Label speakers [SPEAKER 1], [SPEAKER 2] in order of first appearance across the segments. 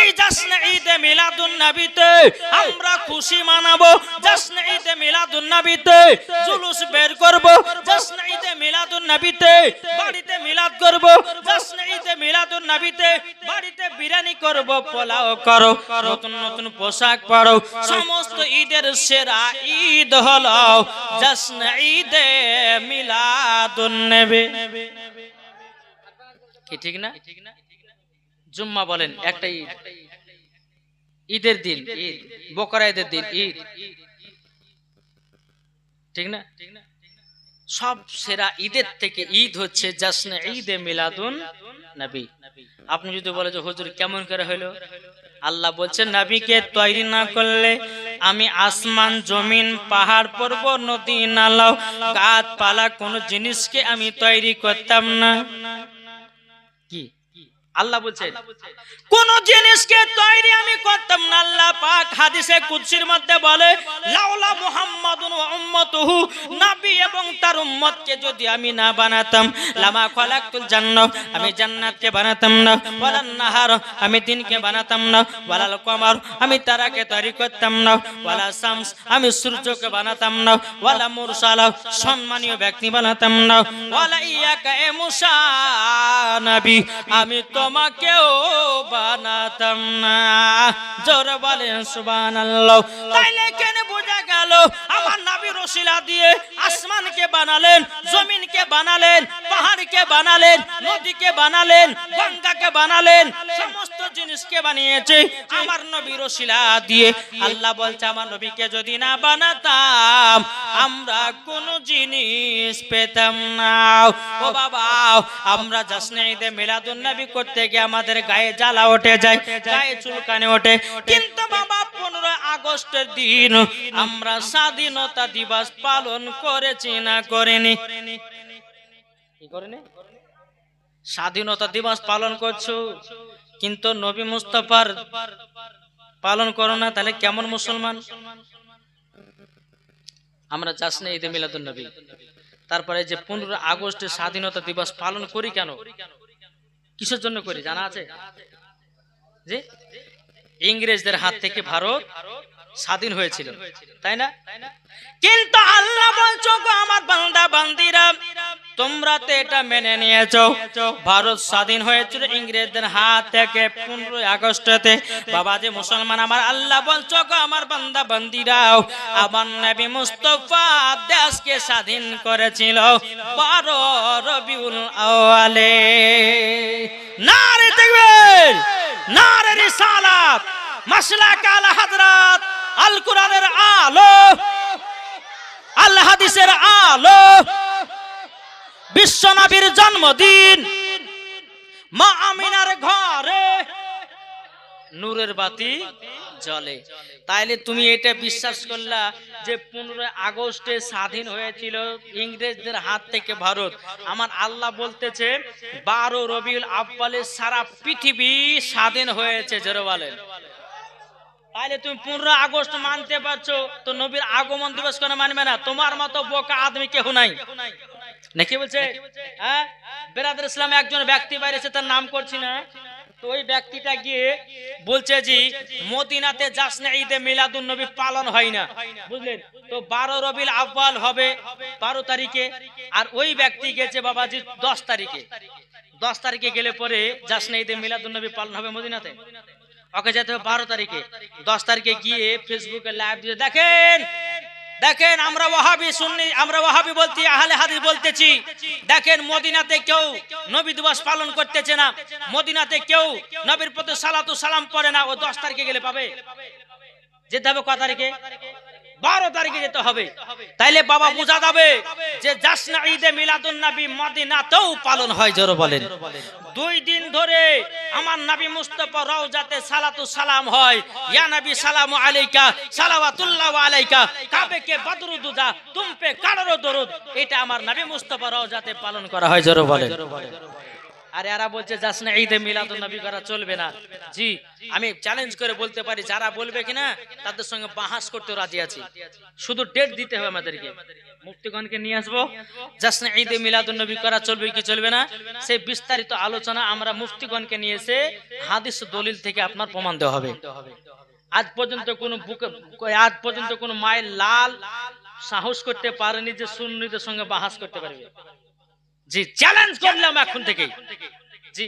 [SPEAKER 1] এই জাসনে ঈদে মিলাদুন নবীতে আমরা খুশি মানাবো। জাসনে ঈদে মিলাদুন নবীতে জুলুস বের করব। জাসনে ঈদে মিলাদুন নবীতে বাড়িতে মিলাদ করব। জাসনে ঈদে মিলাদুন নবীতে বাড়িতে বিরিয়ানি করব, পোলাও করো, নতুন নতুন পোশাক পরো। সমস্ত ঈদের সেরা ঈদ হলো জাসনে ঈদে মিলাদুন নবী। কি ঠিক না? জুম্মা বলেন একটা ঈদ ঈদের দিন ঈদ বকরা ঈদের দিন ঈদ। ঠিক না? সব সেরা ঈদের থেকে ঈদ হচ্ছে জাসনে ঈদে মিলাদুন নবী। আপনি যদি বলে যে হুজুর কেমন করে হলো? আল্লাহ বলছেন নবীকে তৈরি না করলে আমি আসমান জমিন পাহাড় পর্বত নদী নালাও গাছ পালা কোন জিনিসকে আমি তৈরি করতাম না। আল্লাহ বলছে কোন জিনিসকে তৈরি আমি করতাম না। আল্লাহ পাক হাদিসে কুদসির মধ্যে বলে লাউলা মুহাম্মাদুন ওয়া উম্মতুহু নবী এবং তার উম্মতকে যদি আমি না বানাতাম লামা খলাকতুল জান্নাহ আমি জান্নাতকে বানাতাম না। ওয়ালান নাহার আমি দিনকে বানাতাম না। ওয়ালাল কমর আমি তারাকে তৈরি করতাম না। ওয়ালা শামস আমি সূর্যকে বানাতাম না। ওয়ালা মুরসালা সম্মানীয় ব্যক্তি বানাতাম না। ওয়ালা ইয়াকা এ মুসা নবী আমি তোমাকেও বানাতাম না। জোর বলেন সুবহানাল্লাহ। তাইলে কেন বোঝা গেল? আমার নবী রসিলা দিয়ে আসমানকে বানালেন, জমিনকে বানালেন, পাহাড়কে বানালেন, নদীকে বানালেন, গঙ্গাকে বানালেন, সমস্ত জিনিসকে বানিয়েছে আমার নবী রসিলা দিয়ে। আল্লাহ বলছে, আমার নবীকে যদি না বানাতাম, আমরা কোন জিনিস পেতাম না। ও বাবা, আমরা জাসনে ঈদে মিলাদুন নবী করতে গিয়ে আমাদের গায়ে জ্বালা ওঠে যায়, গায়ে চুলকানে ওঠে। কিন্তু বাবা পনেরো আগস্টের দিন আমরা স্বাধীনতা দিবস পালন করেছি না করিনি। স্বাধীনতা দিবস পালন করছ, কিন্তু নবী মুস্তফার পালন করো না, তাহলে কেমন মুসলমান? আমরা যাস না ঈদে মিলাদুন নবী। তারপরে যে পনেরো আগস্টে স্বাধীনতা দিবস পালন করি কেন? কিসের জন্য করি? জানা আছে? যে ইংরেজদের হাত থেকে ভারত স্বাধীন হয়েছিল। তাই না? কিন্তু আল্লাহ বলছো গো আমার বান্দা, বান্দিরা, তোমরা তো এটা মেনে নিয়েছো। ভারত স্বাধীন হয়েছিল ইংরেজদের হাত থেকে পনেরোই আগস্টতে। বাবা যে মুসলমান, আমার আল্লাহ বলছো গো আমার বান্দা, বান্দিরাও, আমার নবী মুস্তফা দেশকে স্বাধীন করেছিল। বারো রবিউল আওয়ালে নারে তাকবীর, নারে রিসালাত মাসলাক আল হযরত আল কোরআনের আলো, আল হাদিসের আলো। বিশ্ব নবীর জন্মদিন, মা আমিনার ঘরে নূরের বাতি জ্বলে। তাইলে তুমি এটা বিশ্বাস করলা যে পনেরোই আগস্টে স্বাধীন হয়েছিল ইংরেজদের হাত থেকে ভারত। আমার আল্লাহ বলতেছে, বারো রবিউল আব্বালে সারা পৃথিবী স্বাধীন হয়েছে, জোরে তাহলে তুমি পনেরো আগস্ট মানতে পারছ, তো নবীর আগমন দিবস কেন মানবে না? তোমার মতো বোকা আদমি কেউ নাই। নাকি বলছে? হ্যাঁ? বেরাদের ইসলাম একজন ব্যক্তি বাইরেছে তার নাম করছি না? তো ওই ব্যক্তিটা গিয়ে বলছে যে, মদিনাতে যাসনে ঈদে মিলাদুন নবী পালন হয় না। বুঝলেন? তো বারো রবিল আব্বাল হবে বারো তারিখে, আর ওই ব্যক্তি গেছে বাবাজি দশ তারিখে। দশ তারিখে গেলে পরে যাসনে ঈদে মিলাদুন নবী পালন হবে মদিনাতে। ওকে যেতে হবে বারো তারিখে। দশ তারিখে গিয়ে ফেসবুকে লাইভ দিয়ে দেখেন। দেখেন আমরা ওয়াহাবি শুনি আমরা ওয়াহাবি বলতে আহলে হাদিস বলতেছি। দেখেন মদিনাতে কেউ নবী দিবস পালন করতেছে না। মদিনাতে কেউ নবীর প্রতি সালাতু সালাম করে না। ও দশ তারিখে গেলে পাবে। যেতে হবে ক তারিখে? বারো তারিখে যেতে হবে। তাইলে বাবা বোঝা যাবে যে জাসনা ঈদে মিলাদুন নবী মদিনাতেও পালন হয় জোর বলেন। দুই দিন ধরে আমার নবী মুস্তফা রওজাতে সালাতু সালাম হয়। ইয়া নবী সালামু আলাইকা সালাওয়াতুল্লাহ আলাইকা কাবে কে বদরুদুজা তুম পে দরুদ এটা আমার নবী মুস্তফা রওজাতে পালন করা হয় জোর বলেন। আর এরা বলছে, যাস না, ঈদে মিলাদুন নবী করা চলবে না। জি, আমি চ্যালেঞ্জ করে বলতে পারি, যারা বলবে কিনা, তাদের সঙ্গে বাহাস করতে রাজি আছি। শুধু ডেট দিতে হবে আমাদেরকে। মুক্তিগণকে নিয়ে আসব। যাস না, ঈদে মিলাদুন নবী করা চলবে কি চলবে না? সেই বিস্তারিত আলোচনা আমরা মুফতিগণকে নিয়ে এসে হাদিস দলিল থেকে আপনার প্রমাণ দেওয়া হবে। আজ পর্যন্ত কোনো বুকে, আজ পর্যন্ত কোনো মায়ের লাল সাহস করতে পারেনি যে সুন্নিদের সঙ্গে বাহাস করতে পারবে। জি চ্যালেঞ্জ করলাম এখন থেকে জি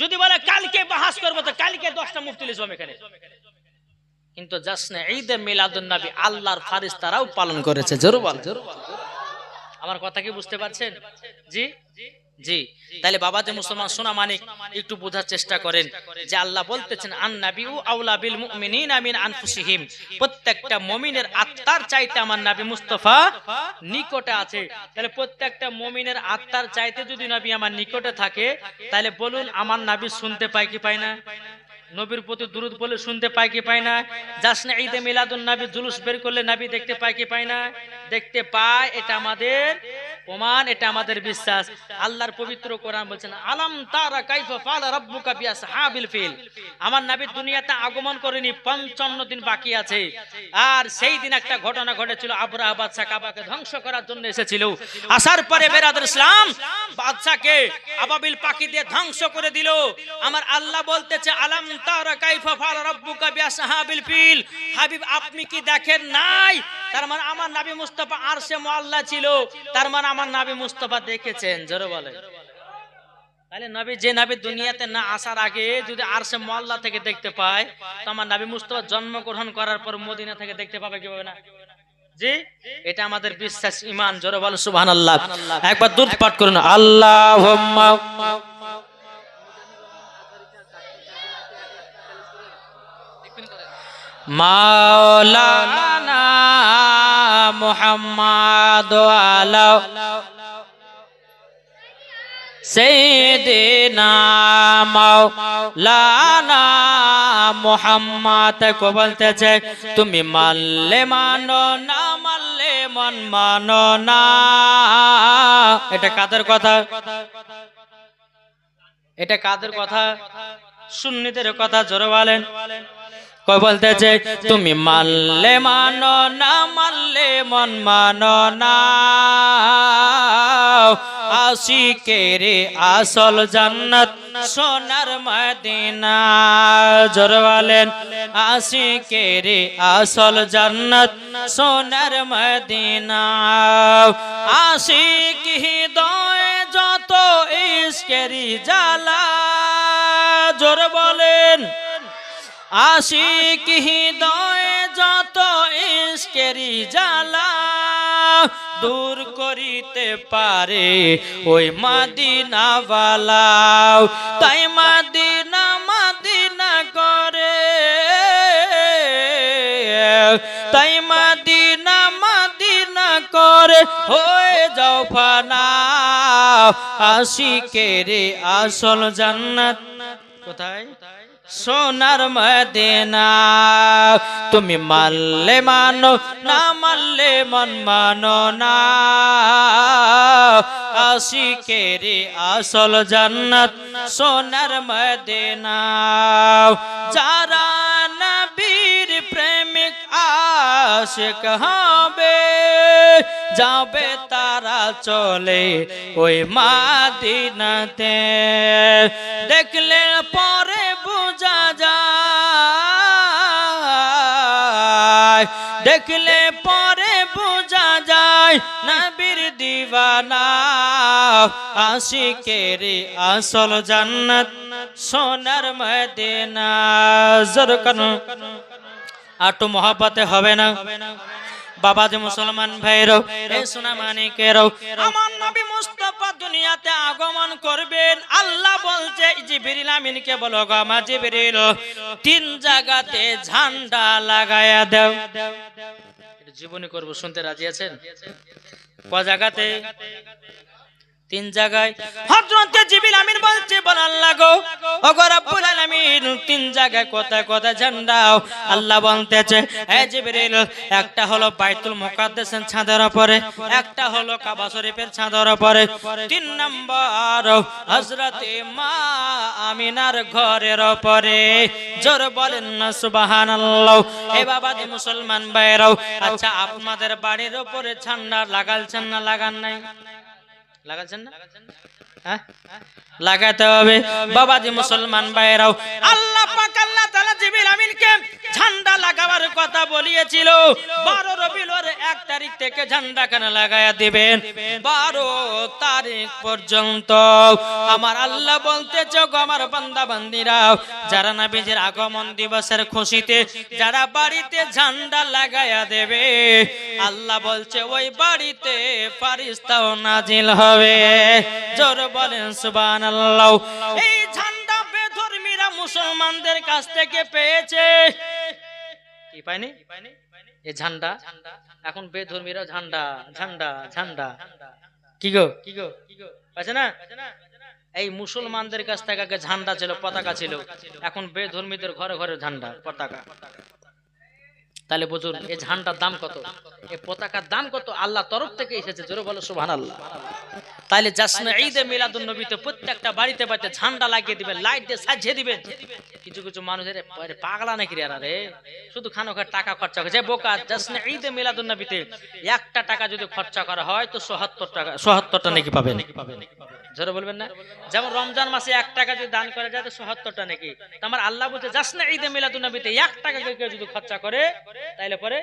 [SPEAKER 1] যদি বলে কালকে বাহাস করব তো কালকে দশটা মুফতি লিখব এখানে। কিন্তু জাসনে ঈদে মিলাদুন নবী আল্লাহর ফারিস্তারাও পালন করেছে জরুর আমার কথা কি বুঝতে পারছেন? জি। জি, তাহলে বাবা যে মুসলমান সোনা মানিক, একটু বোঝার চেষ্টা করেন যে আল্লাহ বলতেছেন আন নাবিউ আউলা বিল মুমিনিন আমিন আনফুসিহিম। প্রত্যেকটা মুমিনের আত্মার চাইতে আমার নবী মুস্তাফা নিকটে আছে। তাহলে প্রত্যেকটা মুমিনের আত্মার চাইতে যদি নবী আমার নিকটে থাকে, তাহলে বলুন, আমার নবী শুনতে পায় কি পায় না? নবীর প্রতি দুরুদ বলে শুনতে পায় কি পায় না? যাস না ঈদে মিলাদুন নবী জুলুস বের করলে নবী দেখতে পায় কি পায় না? দেখতে পায়, এটা আমাদের প্রমাণ, এটা আমাদের বিশ্বাস। আল্লাহর পবিত্র কোরআন বলছেন, আলাম তারা কাইফা ফালা রাব্বুকা বিআসহাবিল ফিল। আমার নবী দুনিয়াতে আগমন করেনি 55 দিন বাকি আছে। আর সেই দিন একটা ঘটনা ঘটেছিল, আবরাহ বাদশা কাবাকে ধ্বংস করার জন্য এসেছিল। আসার পরে বেরাদুল ইসলাম বাদশাকে আবাবিল পাখি দিয়ে ধ্বংস করে দিল। আমার আল্লাহ বলতেছে, আলাম কি মানে মানে দুনিয়াতে না আসার আগে যদি আরশে থেকে দেখতে পায়, তো আমার জন্মগ্রহণ করার পর মদিনা থেকে দেখতে পাবে কীভাবে না? জি? এটা আমাদের বিশ্বাস ইমান জোরে বলো সুবহানাল্লাহ। একবার দূর পাঠ করুন। আল্লাহুম্মা মাওলানা মুহাম্মদ আলা সৈয়দিনা মাওলানা মুহাম্মদ কো বলতেছে, তুমি মানলে মানো না, মানলে মন মানো না। এটা কাদের কথা? এটা কাদের কথা? সুন্নিদের কথা, জোরে বলেন। কই বলতেছে তুমি মানলে মানো না, মানলে মন মানো না। আশিকের আসল জান্নাত সোনার মদিনা। জোর বলেন, আশিকের আসল জান্নাত সোনার মদিনা। আশিক হৃদয় যত ইশকেরি জ্বালা, জোর বলেন আশিক হৃদয় যত ইশকেরি জ্বালা দূর করিতে পারে ওই মাদিনা বালাও তাই মাদিনা মাদিনা করে। তাই মাদিনা মাদিনা করে। হয়ে যাও ফানা। আশিকের আসল জান্নাত। কোথায়? সোনার মদিনা। তুমি মানলে মানো, না মানলে মন মানো না। আশিকের আসল জান্নাত সোনার মদিনা। যারা নবীর প্রেমিক আশিক হবে, যাবে তারা চলে ওই মাদিনাতে। দেখলে পরে দেখলে পরে বোঝা যায়, নবীর দিওয়ানা। আশিকের আসল জান্নাত সোনার মদিনা। জোর কেন আটু মহাপতে হবে না। বাবা যে মুসলমান ভাইরও এই সোনা মানিকেরও আমার নবী মুস্তাফা দুনিয়াতে আগমন করবেন। আল্লাহ বলছে, জিবরিল আমিনকে বলো গো আমার জিবরিল, তিন জায়গাতে ঝান্ডা লাগায়া দাও। জীবনে করব, শুনতে রাজি আছেন? ক জায়গাতে? তিন জায়গায়। হযরতে জিবরিল আমিন বলছে রব্বুল আলামিন, তিন জায়গায় কোথায় কোথায় ঝান্ডা আল্লাহ বলতেছে জিবরিল, একটা হলো বাইতুল মুকাদ্দাসের ছাদের উপরে একটা হলো কাবা শরীফের ছাদের উপরে তিন নম্বর, হযরতে মা আমিনার ঘরের উপরে জোর বলেন না, সুবহানাল্লাহ। এ বাবা যে মুসলমান ভাইরাও আচ্ছা আপনাদের বাড়ির উপরে ঝান্ডা লাগালছেন না লাগান নাই? হ্যাঁ? লাগাতে হবে। বাবাজি মুসলমান ভাইরাও আল্লাহ পাক আল্লাহ তাআলা জিবরিল আমিনকে ঝান্ডা লাগাবার কথা বলিয়েছিল। 12 রবিউলের 1 তারিখ থেকে ঝান্ডা কেন লাগায়া দিবেন? 12 তারিখ পর্যন্ত। আমার আল্লাহ বলতেছে, গো আমার বান্দা বান্দিরাও যারা নবীজির আগমন দিবসের খুশিতে, যারা বাড়িতে ঝান্ডা লাগায়া দেবে, আল্লাহ বলছে, ওই বাড়িতে ফারিস্তাও নাজিল হবে। জোর বলেন, সুবহানাল্লাহ। এই ঝান্ডা বেধর্মীরা মুসলমানদের কাছ থেকে পেয়েছে। কি ঝান্ডা। এখন বেধর্মীরা ঝান্ডা ঝান্ডা ঝান্ডা। কি গো? কি গো আছে না? এই মুসলমানদের কাছ থেকে ঝান্ডা ছিল, পতাকা ছিল। এখন বেধর্মীদের ঘরে ঘরে ঝান্ডা, পতাকা। তাহলে বুঝুন এই ঝান্ডার দাম কত? এই পতাকার দাম কত? আল্লাহ তরফ থেকে এসেছে জোরে বলো সুবহান আল্লাহ তাহলে জাসনে ঈদে মিলাদুন নবীতে প্রত্যেকটা বাড়িতে বাড়িতে ঝান্ডা লাগিয়ে দিবেন লাইট দিয়ে সাজিয়ে দিবেন কিছু কিছু মানুষের আরে পাগলা নাকি রে এরা রে? শুধু খানো খায় টাকা খরচা করে। যে বোকা জাসনে ঈদে মিলাদুন নবীতে একটা টাকা যদি খরচা করা হয় তো সোহাত্তর টাকা সোহাত্তরটা নাকি পাবে নাকি পাবে? জোরে বলবেন না? যেমন রমজান মাসে এক টাকা যদি দান করা যায়, তো সোহাত্তরটা নাকি? তো আমার আল্লাহ বলছে, জাসনে ঈদে মিলাদুন নবীতে এক টাকা কেউ যদি খরচা করে, তাইলে পরে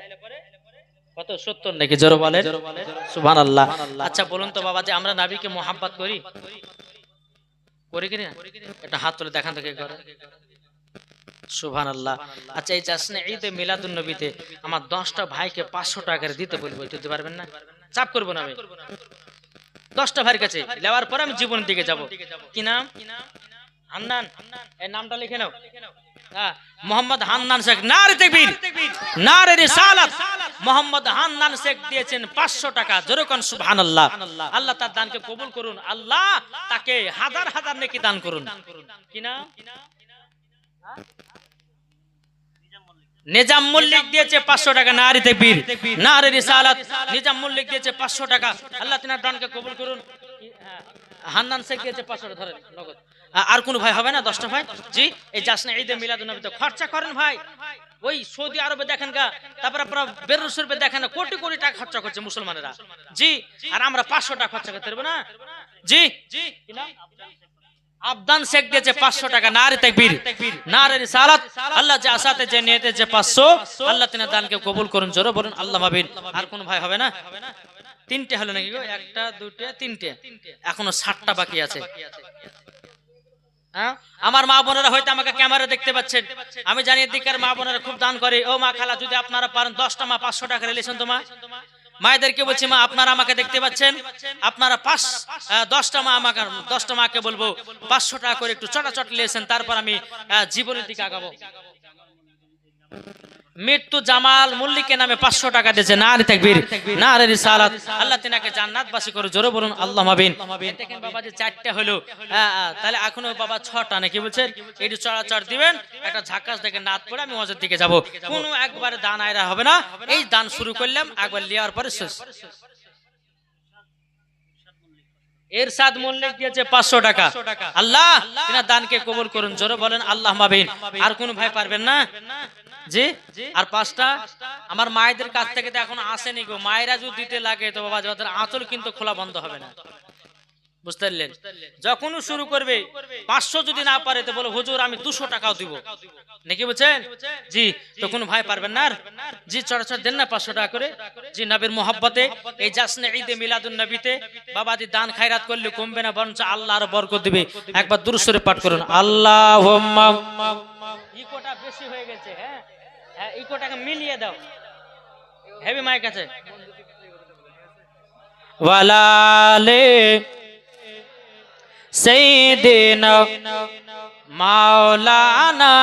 [SPEAKER 1] কত? সত্তর নাকি? জোর বলে সুবহান আল্লাহ আচ্ছা বলুন তো বাবা, যে আমরা নাবিকে মোহাব্বত করি? করি কি না? একটা হাত তুলে দেখান থেকে করে। সুবহান আল্লাহ আচ্ছা এই জাসনে ঈদে মিলাদুন নবীতে আমার দশটা ভাইকে পাঁচশো টাকা দিতে বলব দিতে পারবেন না? চাপ করব না আমি। দশটা ভাইয়ের কাছে। নেওয়ার পরে আমি জীবনের দিকে যাব। কি নাম? হান্নান। এই নামটা লিখে নাও। হ্যাঁ, মোহাম্মদ হান্নান শেখ। নারে তাকবীর। নারে রিসালাত। মোহাম্মদ হান্নান শেখ দিয়েছেন 500 টাকা। যেরকম সুবহানাল্লাহ। আল্লাহ তার দানকে কবুল করুন। আল্লাহ তাকে হাজার হাজার নেকি দান করুন। কি নাম? নিজাম মল্লিক দিয়েছে পাঁচশো টাকা নারী তেকবীর। নারী রিসালাত। নিজাম মল্লিক দিয়েছে পাঁচশো টাকা। আল্লাহ তিনার দানকে কবুল করুন। হান্নান শেখ দিয়েছে পাঁচশো টাকা ধরেন নগদ। আর কোনো ভাই হবে না দশটা ভাই? জি এই যাসনা ঈদে মিলাদুন নবীতে খরচা করেন ভাই। ওই সৌদি আরবে দেখেন গা তারপরে আপনারা বেরোর শরীফে দেখেন না কোটি কোটি টাকা খরচা করছে মুসলমানেরা। জি আর আমরা পাঁচশো টাকা খরচা করতে পারব না? জি। জি? আবদান শেখ দিয়েছে পাঁচশো টাকা নারে তাকবীর। নারে রিসালাত। আল্লাহ যে আসাতে যে নিয়েতে যে পাঁচশো আল্লাহ তিনি দানকে কবুল করুন জোরে বলুন আল্লাহ ভাবিন আর কোন ভাই হবে না? তিনটে হলো নাকি একটা দুটো তিনটে। এখনও ষাটটা বাকি আছে। হ্যাঁ? আমার মা বোনেরা হয়তো আমাকে ক্যামেরা দেখতে পাচ্ছেন। আমি জানি এদিকের মা বোনেরা খুব দান করে। ও মা খালা যদি আপনারা পারেন দশটা মা পাঁচশো টাকা রিলেশন তো মা। মায়েদেরকে বলছি, মা, আপনারা আমাকে দেখতে পাচ্ছেন? আপনারা পাঁচ দশটা মা আমাকে, দশটা মাকে বলব, পাঁচশো টাকা করে একটু চটাচট লিয়েছেন তারপর আমি জীবনের দিকে আগাবো। মৃত্যু জামাল মল্লিকের নামে পাঁচশো টাকা দিয়েছে। না রে তাকবীর। না রে রিসালাত। আল্লাহ তিনাকে জান্নাত জান্নাতবাসী করে। জোরে বলুন আল্লাহ মাবিন দেখেন বাবা যে চারটা হলো। হ্যাঁ, হ্যাঁ, তাহলে এখনও বাবা ছটা নাকি বলছেন? একটু চড়াচড় দিবেন। একটা ঝাক্কাস দেখে নাত পড়ে আমি মজার দিকে যাব। কোনো একবারে দান আয়রা হবে না। এই দান শুরু করলাম একবার লিয়ার পরে শেষ। এরশাদ মল্লিক দিয়েছে পাঁচশো টাকা। আল্লাহ তিনার দানকে কবুল করুন। জোরে বলেন আল্লাহ মাবিন আর কোন ভাই পারবেন না? জি? আর পাঁচটা? আমার মায়েদের কাছ থেকে তো এখন আসেনি গো। মায়েরা যদি দিতে লাগে তো বাবা আঁচল কিন্তু খোলা বন্ধ হবে না। যখন শুরু করবে, পাঁচশো যদি না পারে তো বলো, হুজুর, আমি দুশো টাকাও দিব। নাকি বলছেন জি ভাই পারবেন না? জি দেন না পাঁচশো টাকা করে। জি, নবীর মোহাব্বতে, এই জাসনে ঈদে মিলাদুন নবীতে বাবাজি দান খায়রাত করলে কমবে না, বরঞ্চ আল্লাহ আরও বরকত দিবে। একবার দুরুসরে পাঠ করুন। আল্লাহ ইকোটা বেশি হয়ে গেছে হ্যাঁ? হ্যাঁ ইকোটাকে মিলিয়ে দাও হেভি মাইক আছে ওয়ালালে سيدنا مولانا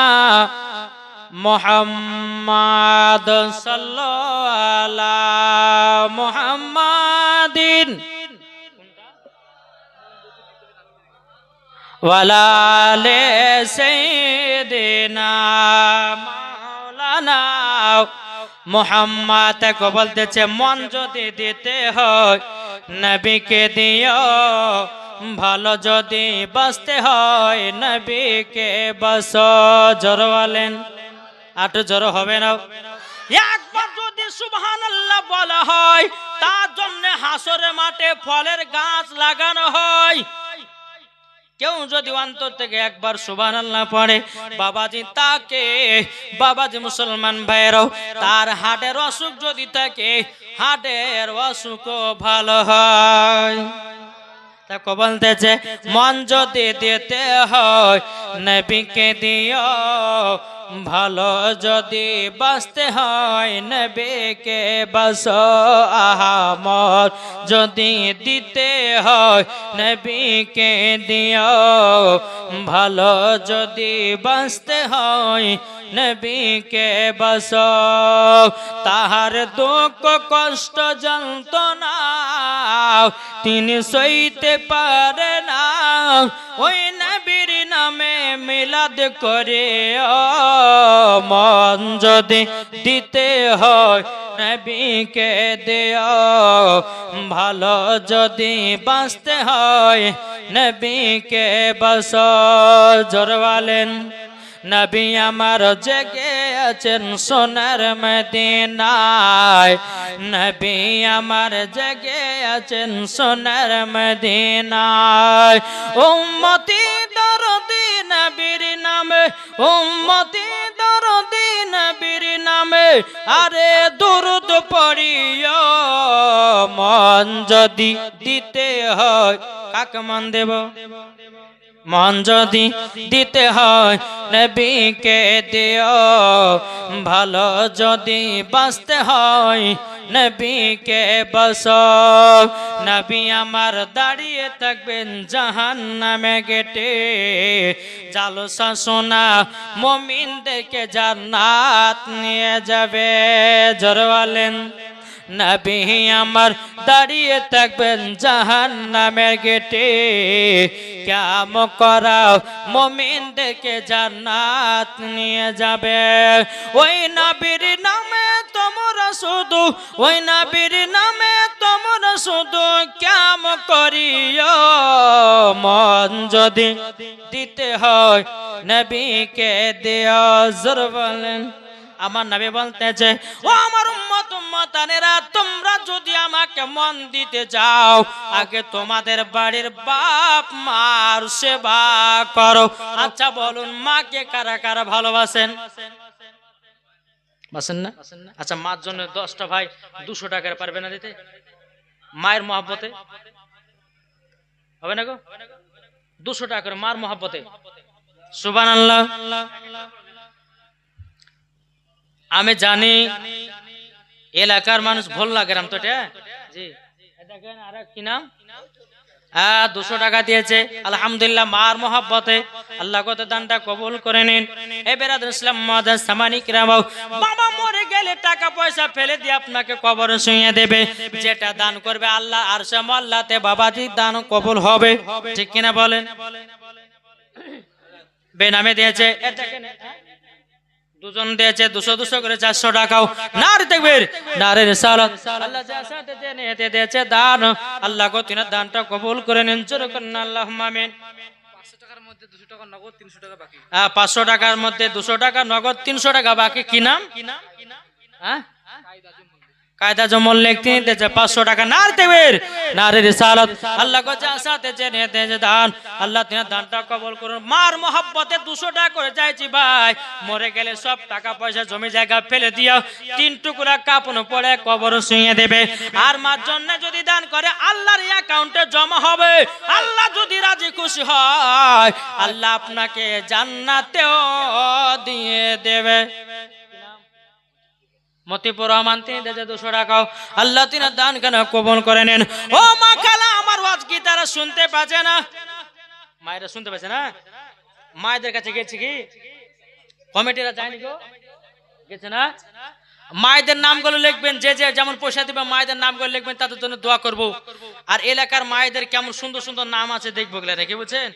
[SPEAKER 1] محمد صلى على محمد ওয়ালালে সেদিনা মাওলানা মোহাম্মদ কে বলতেছে, মন যদি দিতে হয়, নবীকে দিও। ভালো যদি বাঁচতে হয়, নবীকে বাস জোর বলেন। আটু জোর হবে না। একবার যদি সুবহান বলা হয়, তার জন্য হাসরে মাঠে ফলের গাছ লাগানো হয়। কেউ যদি অন্তর থেকে একবার সুবান আল্লাহ পড়ে, বাবাজি তাকে, বাবাজি মুসলমান ভাইয়েরও, তার হাটের অসুখ যদি থাকে হাটের অসুখও ভালো হয়। তাকে বলতেছে মন যদি দিতে হয়, নবীকে দিও। ভালো যদি বাঁচতে হয়, নবীকে বাস আহামর যদি দিতে হয়, নবীকে দিও। ভালো যদি বাঁচতে হয় নবীকে বাস তাহার দুঃখ কষ্ট যন্ত্রণা তিনি সইতে পারে না। ওই নবীর নামে মিলাদ করে মন যদি দিতে হয় নবীকে দেও। ভালো যদি বাঁচতে হয় নবীকে বস জোরওয়ালেন নবী আমার জেগে আছেন সোনার মদিনায়। নবী আমার জেগে আছেন সোনার মদিনায়। উম্মতি দরদি নবীর নামে, উম্মতি দরদি নবীর নামে, আরে দুরুদ পড়িও, মন যদি দিতে হয়, কাকে মন দেব? মন যদি দিতে হয় নবীকে দিও। ভালো যদি বাঁচতে হয় নবীকে বস নবী আমার দাঁড়িয়ে থাকবেন জাহান নামে গেটে। জালসা সোনা মমিন দেখে জান্নাত নিয়ে যাবে। জরওয়ালেন। নবী আমার দাঁড়িয়ে থাকবেন জাহান নামের গেটে। কাম করাও মমিন দেখে জান্নাত নিয়ে যাবে। ওই নবীর নামে তোমরা শুধু, ওই নবীর নামে তোমরা শুধু কাম করিও। মন যদি দিতে হয়, নবীকে দেও, জোর বলেন। আমার নবী বলতেছে ও আমার উম্মত উম্মতানেরা তোমরা যদি আমাকে মন দিতে যাও আগে তোমাদের বাড়ির বাপ মার সেবা করো। আচ্ছা বলুন মাকে কারা কারা ভালোবাসেন? বাসেন না? আচ্ছা মার জন্য দশটা ভাই দুশো টাকার পারবে না দিতে? মায়ের মহাব্বতে? হবে না গো? দুশো টাকার মার মহাব্বতে? সুবান আল্লাহ আমি জানি এলাকার মানুষ ভোল্লা গ্রাম তো এটা? জি। দেখেন আর কি নাম? দুশো টাকা দিয়েছে। আলহামদুলিল্লাহ, মার মহাব্বতে। আল্লাহ কত দানটা কবুল করে নিন। এ বেরাদ ইসলাম মাদাস সামানিক রামাও বাবা মরে গেলে টাকা পয়সা ফেলে দিয়ে আপনাকে কবর শুইয়ে দেবে। যেটা দান করবে আল্লাহ, আর আল্লাহতে বাবাজি দান কবুল হবে। ঠিক কিনা বলেন? বেনামে দিয়েছে। এটা কেনে হ্যাঁ? দুজন দিয়েছে দুশো দুশো করে চারশো টাকাও নার দেখবে নারের সালাত। আল্লাহ যা সাথে দিয়েছে দান। আল্লাহ গো তিনি দানটা কবুল করে নিন। জোর করেন আল্লাহ মামিন পাঁচশো টাকার মধ্যে দুশো টাকা নগদ তিনশো টাকা বাকি। কি নাম? হ্যাঁ কায়দা জমল লিখতে দিয়েছে পাঁচশো টাকা নার দেবের। নারের সালাত আল্লাহ সাথে জেনে দিয়েছে দান। আল্লাহ তিনি দানটা কবল করুন। মার মোহাব্বতে দুশো টাকা করে চাইছি ভাই। মরে গেলে সব টাকা পয়সা জমি জায়গা ফেলে দিও তিন টুকরা কাপন পরে কবর শুয়ে দেবে। আর মার জন্য যদি দান করে, আল্লাহর অ্যাকাউন্টে জমা হবে। আল্লাহ যদি রাজি খুশি হয়, আল্লাহ আপনাকে জান্নাতেও দিয়ে দেবে। মতিপুর দেশে দান কেন করে নেন? ও মা আমার ওয়াজ শুনতে পাচ্ছে না? মায়েরা শুনতে পাচ্ছে না? মায়েদের কাছে গেছে কি? কমিটিরা গেছে না? মায়েদের নামগুলো লিখবেন, যে যে যেমন পয়সা দিবে, মায়েদের নামগুলো লিখবেন, তাদের জন্য দোয়া করব। আর এলাকার মায়েদের কেমন সুন্দর সুন্দর নাম আছে, দেখব নাকি বুঝছেন?